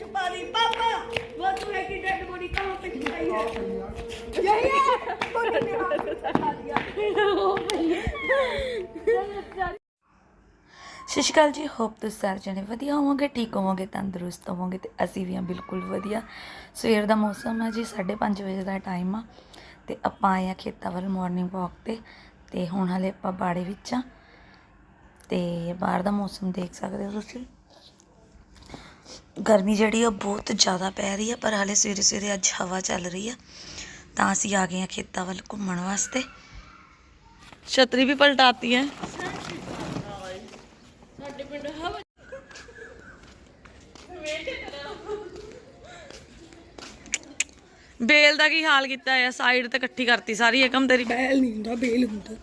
छुपा दी पापा वो चूहे की डेड बॉडी कहाँ पे छुपाई है यही है तो मैंने हाथ में छुपा दिया ਸਤਿ ਸ਼੍ਰੀ ਅਕਾਲ ਜੀ ਹੋਪ ਤੁਸੀਂ ਸਾਰੇ ਜਣੇ ਵਧੀਆ ਹੋਵੋਗੇ ਠੀਕ ਹੋਵੋਗੇ ਤੰਦਰੁਸਤ ਹੋਵੋਗੇ ਤੇ ਅਸੀਂ ਵੀ ਹਾਂ ਬਿਲਕੁਲ ਵਧੀਆ ਸਵੇਰ ਦਾ ਮੌਸਮ ਹੈ ਜੀ 5:30 ਵਜੇ ਦਾ ਟਾਈਮ ਆ ਤੇ ਆਪਾਂ ਆਏ ਆ ਖੇਤਾਂ ਵੱਲ ਮਾਰਨਿੰਗ ਵਾਕ ਤੇ ਤੇ ਹੁਣ ਹਲੇ ਆਪਾਂ ਬਾੜੇ ਵਿੱਚ ਆ ਤੇ ਬਾਹਰ ਦਾ ਮੌਸਮ ਦੇਖ ਸਕਦੇ ਹੋ ਤੁਸੀਂ ਗਰਮੀ ਜਿਹੜੀ ਆ ਬਹੁਤ ਜ਼ਿਆਦਾ ਪੈ ਰਹੀ ਆ ਪਰ ਹਾਲੇ ਸਵੇਰੇ ਸਵੇਰੇ ਅੱਜ ਹਵਾ ਚੱਲ ਰਹੀ ਆ। ਤਾਂ ਅਸੀਂ ਆ ਗਏ ਆ ਖੇਤਾਂ ਵੱਲ ਘੁੰਮਣ ਵਾਸਤੇ। ਛਤਰੀ ਵੀ ਪਲਟਾਤੀ ਹੈ ਬੇਲ ਦਾ ਕੀ ਹਾਲ ਕੀਤਾ ਆ? ਸਾਈਡ ਤੇ ਇਕੱਠੀ ਕਰਤੀ ਸਾਰੀ ਇੱਕਮ ਤੇਰੀ। ਬੇਲ ਨਹੀਂ ਹੁੰਦਾ ਬੇਲ ਹੁੰਦਾ।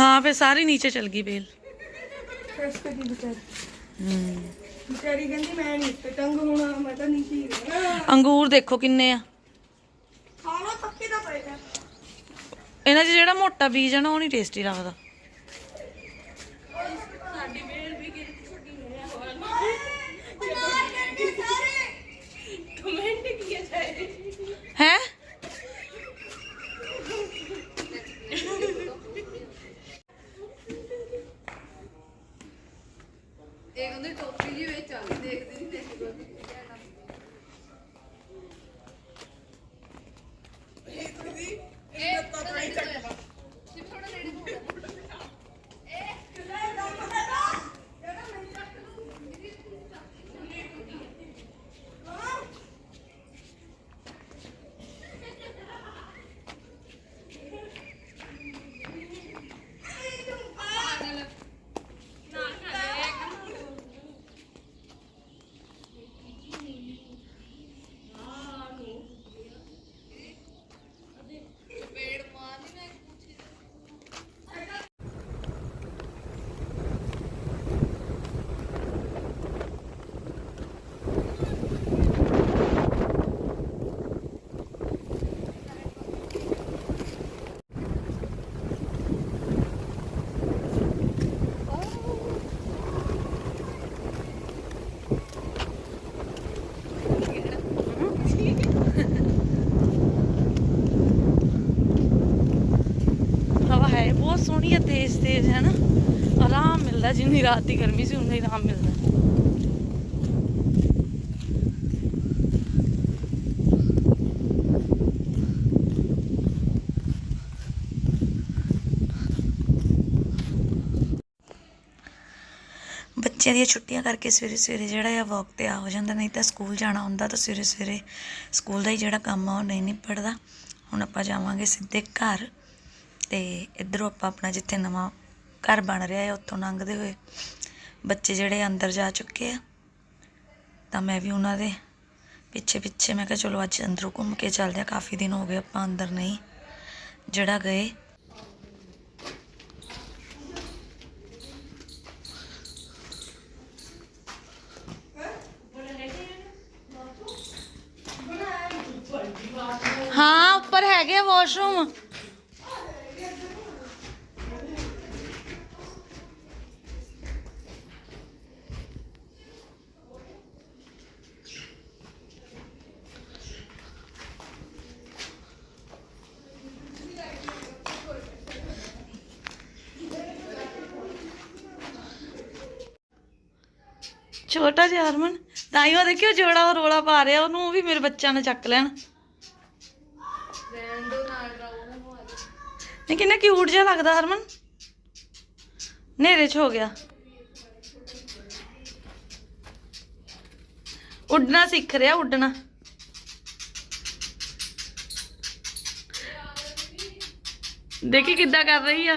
ਹਾਂ। ਫੇ ਸਾਰੀ ਨੀਚੇ ਚਲ ਗਈ ਬੇਲ। ਫਰੈਸ਼ ਕਰੀ ਵਿਚਾਰੀ ਹੂੰ। ਵਿਚਾਰੀ ਕਹਿੰਦੀ ਮੈਂ ਨਹੀਂ ਤੇ ਟੰਗ ਹੋਣਾ ਮੈਂ ਤਾਂ ਨਹੀਂ ਕੀ ਰਹਿਣਾ ਅੰਗੂਰ ਦੇਖੋ ਕਿੰਨੇ ਆ। ਖਾ ਲੋ ਪੱਕੇ ਦਾ ਪਏਗਾ ਇਹਨਾਂ 'ਚ ਜਿਹੜਾ ਮੋਟਾ ਬੀਜ ਆ ਨਾ ਉਹ ਨਹੀਂ ਟੇਸਟੀ ਲੱਗਦਾ ਕਮੈਂਟ ਕੀਆ ਜਾਏ ਹੈ ਇਹ ਉਹਦੀ ਟੋਪੀ ਜੀ ਵਿੱਚ ਆ ਗਈ ਦੇਖਦੇ ਨਹੀਂ ਦੇਖਦੇ ਇਹ ਥੋੜਾ ਨੇੜੇ ਹਵਾ ਹੈ ਬਹੁਤ ਤੇਜ਼ ਤੇਜ਼ ਹੈ ਨਾ ਆਰਾਮ ਮਿਲਦਾ, ਜਿੰਨੀ ਰਾਤ ਦੀ ਗਰਮੀ ਸੀ, ਉਨਾ ਹੀ ਆਰਾਮ ਮਿਲਦਾ। ਬੱਚਿਆਂ ਦੀਆਂ ਛੁੱਟੀਆਂ ਕਰਕੇ ਸਵੇਰੇ ਸਵੇਰੇ ਜਿਹੜਾ ਆ ਵਾਕ ਤੇ ਆ ਹੋ ਜਾਂਦਾ, ਨਹੀਂ ਤਾਂ ਸਕੂਲ ਜਾਣਾ ਹੁੰਦਾ ਤਾਂ ਸਵੇਰੇ ਸਵੇਰੇ ਸਕੂਲ ਦਾ ਹੀ ਜਿਹੜਾ ਕੰਮ ਆ, ਉਹ ਨਹੀਂ ਨਿਪੜਦਾ। ਹੁਣ ਆਪਾਂ ਜਾਵਾਂਗੇ ਸਿੱਧੇ ਘਰ। ਤੇ ਇੱਧਰੋਂ ਆਪਾਂ ਆਪਣਾ ਜਿੱਥੇ ਨਵਾਂ ਘਰ ਬਣ ਰਿਹਾ ਹੈ, ਉੱਥੋਂ ਲੰਘਦੇ ਹੋਏ ਬੱਚੇ ਜਿਹੜੇ ਅੰਦਰ ਜਾ ਚੁੱਕੇ ਆ, ਤਾਂ ਮੈਂ ਵੀ ਉਹਨਾਂ ਦੇ ਪਿੱਛੇ ਪਿੱਛੇ ਮੈਂ ਕਿਹਾ ਚਲੋ ਅੱਜ ਅੰਦਰੋਂ ਘੁੰਮ ਕੇ ਚੱਲਦੇ ਆ ਕਾਫੀ ਦਿਨ ਹੋ ਗਏ ਆਪਾਂ ਅੰਦਰ ਨਹੀਂ ਜਿਹੜਾ ਗਏ। ਹਾਂ, ਉੱਪਰ ਹੈਗੇ ਵਾਸ਼ਰੂਮ। ਛੋਟਾ ਜਿਹਾ ਹਰਮਨ ਤਾਂ ਹੀ ਉਹ ਦੇਖਿਓ ਜੋੜਾ ਉਹ ਰੋਲਾ ਪਾ ਰਿਹਾ ਉਹਨੂੰ ਵੀ ਮੇਰੇ ਬੱਚਿਆਂ ਨੇ ਚੱਕ ਲੈਣ। ਰਹਿਣ ਦੋ ਨਾਲ ਰਾਉ ਨਾ। ਨਹੀਂ ਕਿੰਨਾ ਕਿਊਟ ਜਿਹਾ ਲੱਗਦਾ ਹਰਮਨ। ਨੇਰੇ ਚ ਹੋ ਗਿਆ। ਉੱਡਣਾ ਸਿੱਖ ਰਿਹਾ ਉੱਡਣਾ। ਦੇਖੀ ਕਿੱਦਾਂ ਕਰ ਰਹੀ ਆ।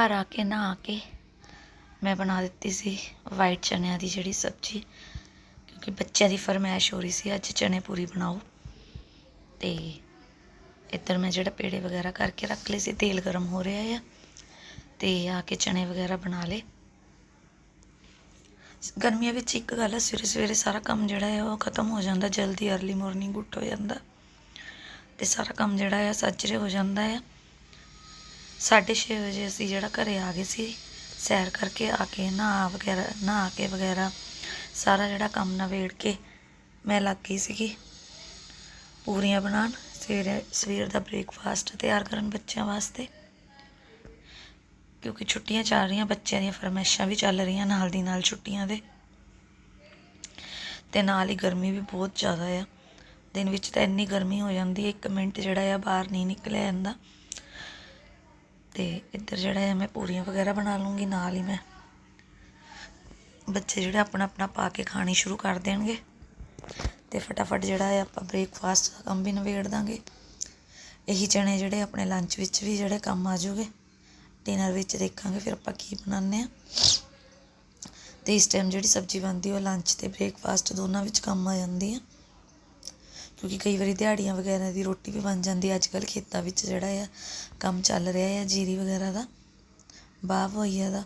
ਘਰ ਆ ਕੇ ਨਹਾ ਕੇ ਮੈਂ ਬਣਾ ਦਿੱਤੀ ਸੀ ਵਾਈਟ ਚਨਿਆਂ ਦੀ ਜਿਹੜੀ ਸਬਜ਼ੀ, ਕਿਉਂਕਿ ਬੱਚਿਆਂ ਦੀ ਫਰਮਾਇਸ਼ ਹੋ ਰਹੀ ਸੀ, ਅੱਜ ਚਨੇ ਪੂਰੀ ਬਣਾਓ। ਤੇ ਇੱਧਰ ਮੈਂ ਜਿਹੜਾ ਪੇੜੇ ਵਗੈਰਾ ਕਰਕੇ ਰੱਖ ਲਏ ਸੀ, ਤੇਲ ਗਰਮ ਹੋ ਰਿਹਾ ਆ, ਤੇ ਆ ਕੇ ਚਨੇ ਵਗੈਰਾ ਬਣਾ ਲਏ। ਗਰਮੀਆਂ ਵਿੱਚ ਇੱਕ ਗੱਲ ਹੈ ਸਵੇਰੇ ਸਵੇਰੇ ਸਾਰਾ ਕੰਮ ਜਿਹੜਾ ਹੈ ਉਹ ਖਤਮ ਹੋ ਜਾਂਦਾ, ਜਲਦੀ ਅਰਲੀ ਮਾਰਨਿੰਗ ਉੱਠ ਹੋ ਜਾਂਦਾ। ਤੇ ਸਾਰਾ ਕੰਮ ਜਿਹੜਾ ਹੈ ਸੱਜਰੇ ਹੋ ਜਾਂਦਾ ਹੈ 6:30 ਵਜੇ ਅਸੀਂ ਜਿਹੜਾ ਘਰੇ ਆ ਗਏ ਸੀ, ਸੈਰ ਕਰਕੇ ਆ ਕੇ, ਨਹਾ ਵਗੈਰਾ, ਨਹਾ ਕੇ ਵਗੈਰਾ, ਸਾਰਾ ਜਿਹੜਾ ਕੰਮ ਨਵੇੜ ਕੇ ਮੈਂ ਲੱਗ ਗਈ ਸੀਗੀ। ਪੂਰੀਆਂ ਬਣਾਉਣ, ਸਵੇਰੇ, ਸਵੇਰ ਦਾ ਬ੍ਰੇਕਫਾਸਟ ਤਿਆਰ ਕਰਨ ਬੱਚਿਆਂ ਵਾਸਤੇ। ਕਿਉਂਕਿ ਛੁੱਟੀਆਂ ਚੱਲ ਰਹੀਆਂ, ਬੱਚਿਆਂ ਦੀਆਂ ਫਰਮਾਇਸ਼ਾਂ ਵੀ ਚੱਲ ਰਹੀਆਂ ਨਾਲ ਦੀ ਨਾਲ ਛੁੱਟੀਆਂ ਦੇ। ਤੇ ਨਾਲ ਹੀ ਗਰਮੀ ਵੀ ਬਹੁਤ ਜ਼ਿਆਦਾ ਆ। ਦਿਨ ਵਿੱਚ ਤਾਂ ਇੰਨੀ ਗਰਮੀ ਹੋ ਜਾਂਦੀ ਹੈ ਇੱਕ ਮਿੰਟ ਜਿਹੜਾ ਆ ਬਾਹਰ ਨਹੀਂ ਨਿਕਲਿਆ ਜਾਂਦਾ। ਤੇ ਇੱਧਰ ਜਿਹੜਾ ਹੈ, ਮੈਂ ਪੂਰੀਆਂ ਵਗੈਰਾ ਬਣਾ ਲੂੰਗੀ, ਨਾਲ ਹੀ ਮੈਂ ਬੱਚੇ ਜਿਹੜੇ ਆਪਣਾ ਆਪਣਾ ਪਾ ਕੇ ਖਾਣੀ ਸ਼ੁਰੂ ਕਰ ਦੇਣਗੇ। ਤੇ ਫਟਾਫਟ ਜਿਹੜਾ ਹੈ, ਆਪਾਂ ਬ੍ਰੇਕਫਾਸਟ ਦਾ ਕੰਮ ਵੀ ਨਿਬੇੜ ਦਾਂਗੇ। ਇਹੀ ਚਣੇ ਜਿਹੜੇ ਆਪਣੇ ਲੰਚ ਵਿੱਚ ਵੀ ਜਿਹੜੇ ਕੰਮ ਆ ਜਾਊਗੇ ਡਿਨਰ ਵਿੱਚ ਦੇਖਾਂਗੇ ਫਿਰ ਆਪਾਂ ਕੀ ਬਣਾਉਂਦੇ ਆ ਤੇ ਇਸ ਟਾਈਮ ਜਿਹੜੀ ਸਬਜ਼ੀ ਬਣਦੀ, ਉਹ ਲੰਚ ਤੇ ਬ੍ਰੇਕਫਾਸਟ ਦੋਨਾਂ ਵਿੱਚ ਕੰਮ ਆ ਜਾਂਦੀ ਆ। ਕਿਉਂਕਿ ਕਈ ਵਾਰੀ ਦਿਹਾੜੀਆਂ ਵਗੈਰਾ ਦੀ ਰੋਟੀ ਵੀ ਬਣ ਜਾਂਦੀ ਅੱਜ ਕੱਲ ਖੇਤਾਂ ਵਿੱਚ ਜਿਹੜਾ ਆ, ਕੰਮ ਚੱਲ ਰਿਹਾ ਆ ਜੀਰੀ ਵਗੈਰਾ ਦਾ ਬਾਵ ਹੋਈ ਆ ਦਾ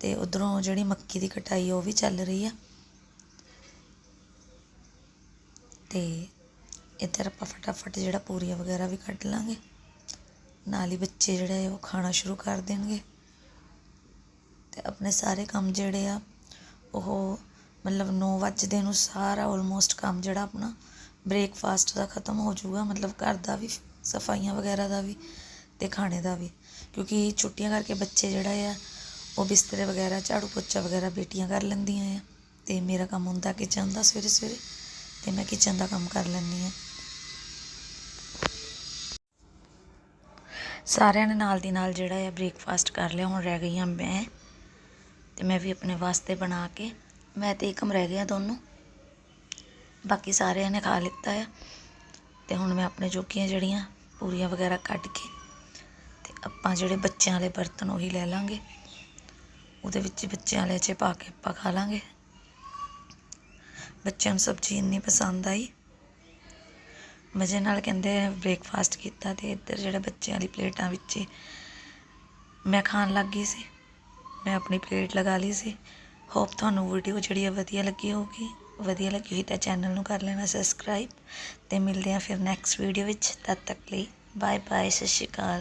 ਤੇ ਉਧਰੋਂ ਜਿਹੜੀ ਮੱਕੀ ਦੀ ਕਟਾਈ ਉਹ ਵੀ ਚੱਲ ਰਹੀ ਆ। ਤੇ ਇੱਧਰ ਆਪਾਂ ਫਟਾਫਟ ਜਿਹੜਾ ਪੂਰੀਆਂ ਵਗੈਰਾ ਵੀ ਕੱਢ ਲਾਂਗੇ। ਨਾਲ ਹੀ ਬੱਚੇ ਜਿਹੜੇ ਆ, ਉਹ ਖਾਣਾ ਸ਼ੁਰੂ ਕਰ ਦੇਣਗੇ। ਤੇ ਆਪਣੇ ਸਾਰੇ ਕੰਮ ਜਿਹੜੇ ਆ, ਉਹ ਮਤਲਬ 9 ਵਜੇ ਨੂੰ ਸਾਰਾ ਆਲਮੋਸਟ ਕੰਮ ਜਿਹੜਾ ਆਪਣਾ ਬ੍ਰੇਕਫਾਸਟ ਦਾ ਖਤਮ ਹੋ ਜਾਊਗਾ, ਮਤਲਬ ਘਰ ਦਾ ਵੀ, ਸਫਾਈਆਂ ਵਗੈਰਾ ਦਾ ਵੀ ਤੇ ਖਾਣੇ ਦਾ ਵੀ। ਕਿਉਂਕਿ ਛੁੱਟੀਆਂ ਕਰਕੇ ਬੱਚੇ ਜਿਹੜਾ ਆ, ਉਹ ਬਿਸਤਰੇ ਵਗੈਰਾ, ਝਾੜੂ ਪੋਚਾ ਵਗੈਰਾ ਬੇਟੀਆਂ ਕਰ ਲੈਂਦੀਆਂ ਆ। ਤੇ ਮੇਰਾ ਕੰਮ ਹੁੰਦਾ ਕਿਚਨ ਦਾ ਸਵੇਰੇ ਸਵੇਰੇ, ਤੇ ਮੈਂ ਕਿਚਨ ਦਾ ਕੰਮ ਕਰ ਲੈਂਦੀ ਆ। ਸਾਰਿਆਂ ਨੇ ਨਾਲ ਦੀ ਨਾਲ ਜਿਹੜਾ ਆ ਬ੍ਰੇਕਫਾਸਟ ਕਰ ਲਿਆ, ਹੁਣ ਰਹਿ ਗਈਆਂ ਮੈਂ। ਤੇ ਮੈਂ ਵੀ ਆਪਣੇ ਵਾਸਤੇ ਬਣਾ ਕੇ, ਮੈਂ ਤੇ ਏਕਮ ਰਹਿ ਗਿਆ ਦੋਨੋਂ। ਬਾਕੀ ਸਾਰਿਆਂ ਨੇ ਖਾ ਲਿੱਤਾ ਆ। ਤੇ ਹੁਣ ਮੈਂ ਆਪਣੇ ਜੋਗੀਆਂ ਜਿਹੜੀਆਂ, ਪੂਰੀਆਂ ਵਗੈਰਾ ਕੱਢ ਕੇ ਤੇ ਆਪਾਂ ਜਿਹੜੇ ਬੱਚਿਆਂ ਵਾਲੇ ਬਰਤਨ ਉਹੀ ਲੈ ਲਾਂਗੇ। ਉਹਦੇ ਵਿੱਚ ਬੱਚਿਆਂ ਵਾਲੇ 'ਚ ਪਾ ਕੇ ਆਪਾਂ ਖਾ ਲਾਂਗੇ। ਬੱਚਿਆਂ ਨੂੰ ਸਬਜ਼ੀ ਇੰਨੀ ਪਸੰਦ ਆਈ। ਮਜ਼ੇ ਨਾਲ ਕਹਿੰਦੇ ਬ੍ਰੇਕਫਾਸਟ ਕੀਤਾ ਤੇ ਇੱਧਰ ਜਿਹੜੇ ਬੱਚਿਆਂ ਵਾਲੀ ਪਲੇਟਾਂ ਵਿੱਚ ਮੈਂ ਖਾਣ ਲੱਗ ਗਈ ਸੀ। ਮੈਂ ਆਪਣੀ ਪਲੇਟ ਲਗਾ ਲਈ ਸੀ। ਹੋਪ ਤੁਹਾਨੂੰ ਵੀਡੀਓ ਜਿਹੜੀ ਹੈ ਵਧੀਆ ਲੱਗੀ ਹੋਊਗੀ। ਵਧੀਆ ਲੱਗੀ ਹੋਈ ਤਾਂ ਚੈਨਲ ਨੂੰ ਕਰ ਲੈਣਾ ਸਬਸਕ੍ਰਾਈਬ ਤੇ ਮਿਲਦੇ ਆ ਫਿਰ ਨੈਕਸਟ ਵੀਡੀਓ ਵਿੱਚ, ਤਦ ਤੱਕ ਲਈ ਬਾਏ ਬਾਏ ਸਤਿ ਸ਼੍ਰੀ ਅਕਾਲ।